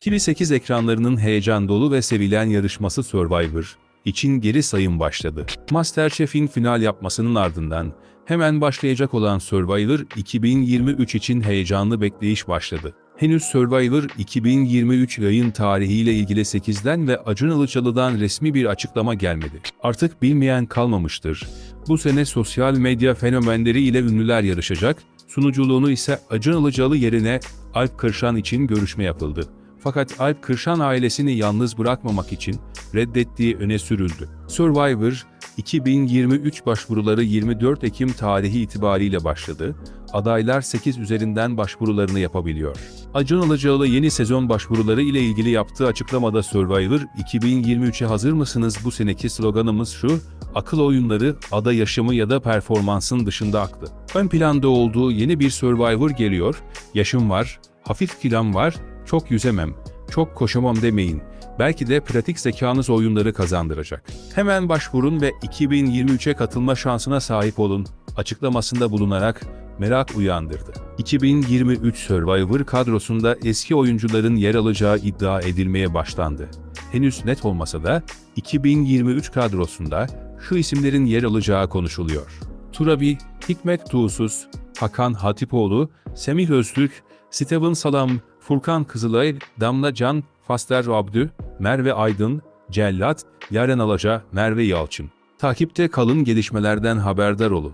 TV8 ekranlarının heyecan dolu ve sevilen yarışması Survivor için geri sayım başladı. MasterChef'in final yapmasının ardından hemen başlayacak olan Survivor 2023 için heyecanlı bekleyiş başladı. Henüz Survivor 2023 yayın tarihiyle ilgili 8'den ve Acun Ilıcalı'dan resmi bir açıklama gelmedi. Artık bilmeyen kalmamıştır. Bu sene sosyal medya fenomenleri ile ünlüler yarışacak, sunuculuğunu ise Acun Ilıcalı yerine Alp Kırşan için görüşme yapıldı. Fakat Alp Kırşan ailesini yalnız bırakmamak için reddettiği öne sürüldü. Survivor 2023 başvuruları 24 Ekim tarihi itibariyle başladı. Adaylar 8 üzerinden başvurularını yapabiliyor. Acun Ilıcalı yeni sezon başvuruları ile ilgili yaptığı açıklamada Survivor 2023'e hazır mısınız bu seneki sloganımız şu, akıl oyunları, ada yaşamı ya da performansın dışında aklı. Ön planda olduğu yeni bir Survivor geliyor, yaşım var, hafif kilom var, çok yüzemem, çok koşamam demeyin. Belki de pratik zekanız oyunları kazandıracak. Hemen başvurun ve 2023'e katılma şansına sahip olun açıklamasında bulunarak merak uyandırdı. 2023 Survivor kadrosunda eski oyuncuların yer alacağı iddia edilmeye başlandı. Henüz net olmasa da 2023 kadrosunda şu isimlerin yer alacağı konuşuluyor. Turabi, Hikmet Tuğsuz, Hakan Hatipoğlu, Semih Öztürk, Steven Salam, Furkan Kızılay, Damla Can, Faster Abdü, Merve Aydın, Cellat, Yaren Alaca, Merve Yalçın. Takipte kalın gelişmelerden haberdar olun.